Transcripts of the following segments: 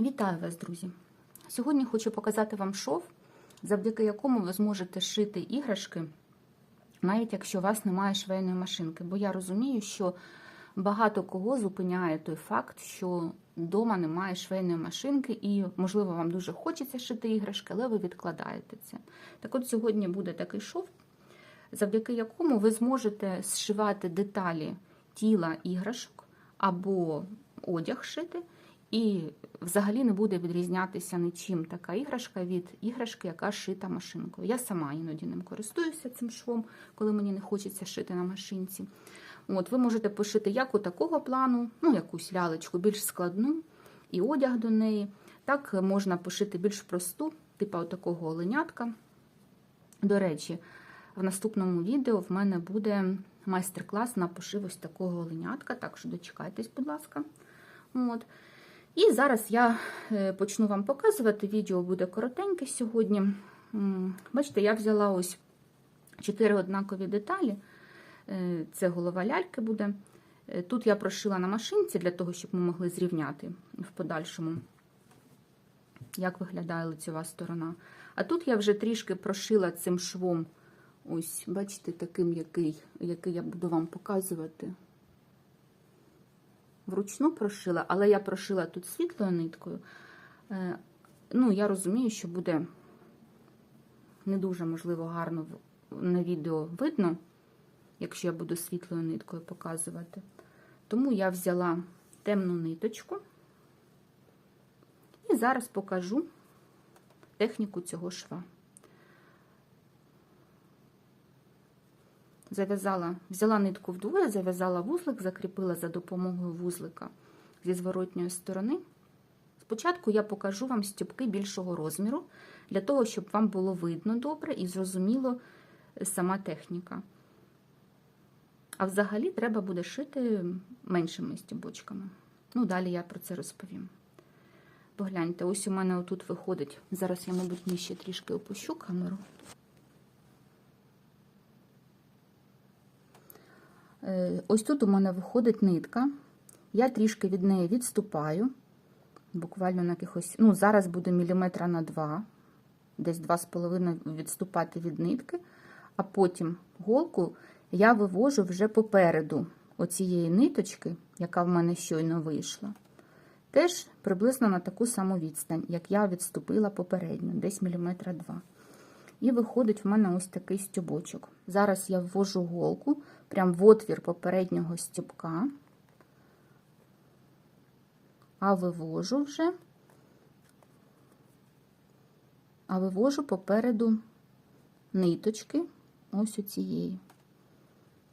Вітаю вас, друзі! Сьогодні хочу показати вам шов, завдяки якому ви зможете шити іграшки, навіть якщо у вас немає швейної машинки. Бо я розумію, що багато кого зупиняє той факт, що вдома немає швейної машинки, і, можливо, вам дуже хочеться шити іграшки, але ви відкладаєте це. Так от сьогодні буде такий шов, завдяки якому ви зможете зшивати деталі тіла іграшок або одяг шити. І взагалі не буде відрізнятися нічим така іграшка від іграшки, яка шита машинкою. Я сама іноді ним користуюся цим швом, коли мені не хочеться шити на машинці. От, Ви можете пошити як у такого плану, ну, якусь лялечку, більш складну, і одяг до неї. Так можна пошити більш просту, типу такого оленятка. До речі, в наступному відео в мене буде майстер-клас на пошив ось такого оленятка, так що дочекайтесь, будь ласка. От. І зараз я почну вам показувати. Відео буде коротеньке сьогодні. Бачите, я взяла ось чотири однакові деталі. Це голова ляльки буде. Тут я прошила на машинці для того, щоб ми могли зрівняти в подальшому, як виглядає лицева сторона. А тут я вже трішки прошила цим швом, ось, бачите, таким, який, який я буду вам показувати вручну прошила, але я прошила тут світлою ниткою. Ну, я розумію, що буде не дуже, можливо, гарно на відео видно, якщо я буду світлою ниткою показувати. Тому я взяла темну ниточку і зараз покажу техніку цього шва. Зав'язала, взяла нитку вдвоє, зав'язала вузлик, закріпила за допомогою вузлика зі зворотньої сторони. Спочатку я покажу вам стіпки більшого розміру, для того, щоб вам було видно добре і зрозуміло сама техніка. А взагалі треба буде шити меншими стібочками. Ну, далі я про це розповім. Погляньте, ось у мене отут виходить. Зараз я, мабуть, ще трішки опущу камеру. Ось тут у мене виходить нитка, я трішки від неї відступаю, буквально на якихось, ну, зараз буде міліметра на 2, десь 2,5 відступати від нитки, а потім голку я вивожу вже попереду оцієї ниточки, яка в мене щойно вийшла. Теж приблизно на таку саму відстань, як я відступила попередньо, десь міліметра 2. І виходить в мене ось такий стюбочок. Зараз я ввожу голку прямо в отвір попереднього стюбка, а вивожу вже, а вивожу попереду ниточки, ось у цієї,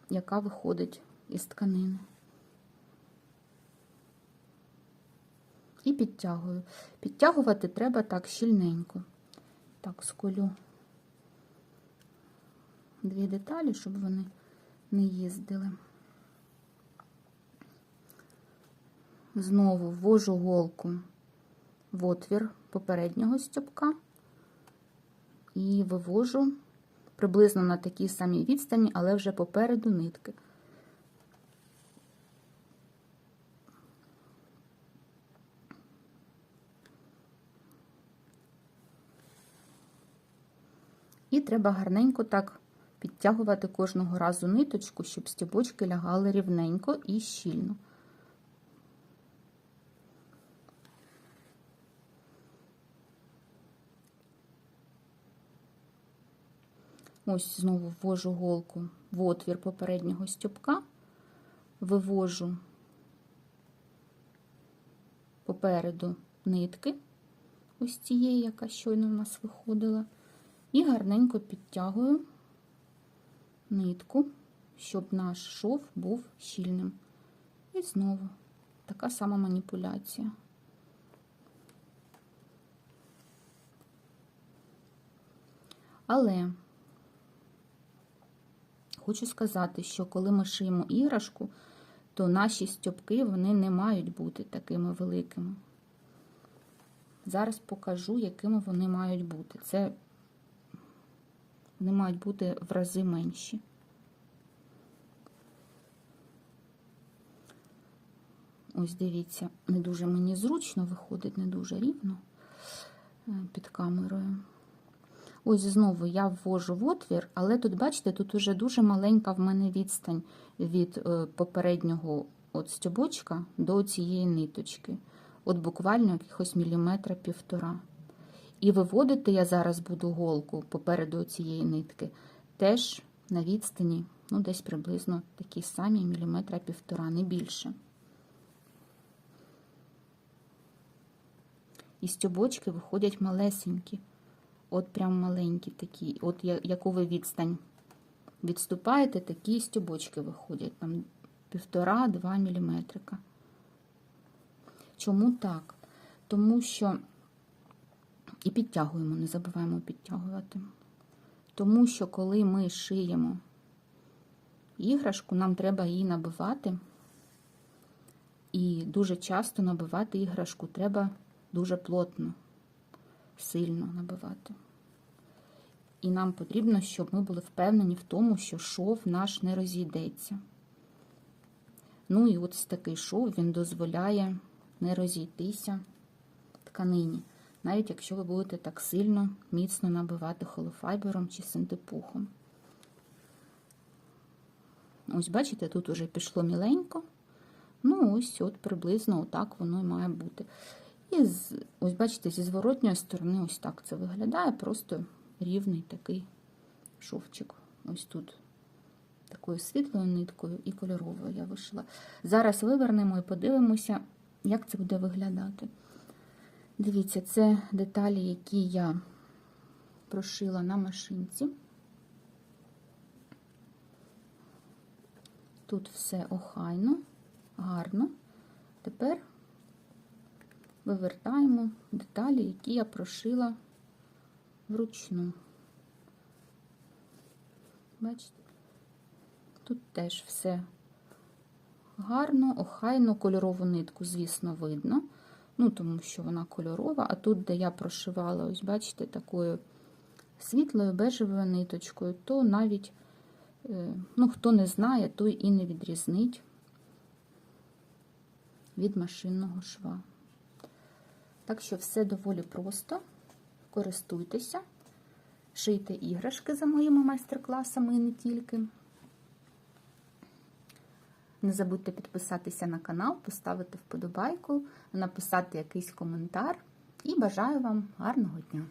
яка виходить із тканини. І підтягую. Підтягувати треба так щільненько. Так, сколю дві деталі, щоб вони не їздили. Знову ввожу голку в отвір попереднього стьопка і вивожу приблизно на такій самій відстані, але вже попереду нитки. І треба гарненько так підтягувати кожного разу ниточку, щоб стібочки лягали рівненько і щільно. Ось знову ввожу голку в отвір попереднього стюбка, вивожу попереду нитки, ось цієї, яка щойно в нас виходила, і гарненько підтягую нитку, щоб наш шов був щільним. І знову така сама маніпуляція. Але хочу сказати, що коли ми шиємо іграшку, то наші стьопки вони не мають бути такими великими. Зараз покажу, якими вони мають бути. Це вони мають бути в рази менші. Ось дивіться, не дуже мені зручно виходить, не дуже рівно е, під камерою. Ось знову я ввожу в отвір, але тут, бачите, тут уже дуже маленька в мене відстань від е, попереднього от стюбочка до цієї ниточки. От буквально якихось міліметра півтора. І виводити я зараз буду голку попереду цієї нитки теж на відстані, ну, десь приблизно такі самі міліметра півтора, не більше. І стюбочки виходять малесенькі. От прям маленькі такі. От яку ви відстань відступаєте, такі стюбочки виходять. Там півтора-два міліметрика. Чому так? Тому що і підтягуємо, не забуваємо підтягувати. Тому що коли ми шиємо іграшку, нам треба її набивати. І дуже часто набивати іграшку треба дуже плотно, сильно набивати. І нам потрібно, щоб ми були впевнені в тому, що шов наш не розійдеться. Ну і ось такий шов він дозволяє не розійтися тканині, навіть якщо ви будете так сильно, міцно набивати холофайбером чи синтепухом. Ось, бачите, тут уже пішло міленько. Ну, ось от приблизно отак воно і має бути. І ось, бачите, зі зворотньої сторони ось так це виглядає, просто рівний такий шовчик. Ось тут такою світлою ниткою і кольоровою я вишила. Зараз вивернемо і подивимося, як це буде виглядати. Дивіться, це деталі, які я прошила на машинці. Тут все охайно, гарно. Тепер вивертаємо деталі, які я прошила вручну. Бачите? Тут теж все гарно, охайно, кольорову нитку, звісно, видно. Ну, тому що вона кольорова, а тут, де я прошивала, ось, бачите, такою світлою бежевою ниточкою, то навіть, е, ну, хто не знає, той і не відрізнить від машинного шва. Так що все доволі просто. Користуйтеся, шийте іграшки за моїми майстер-класами і не тільки. Не забудьте підписатися на канал, поставити вподобайку, написати якийсь коментар. І бажаю вам гарного дня!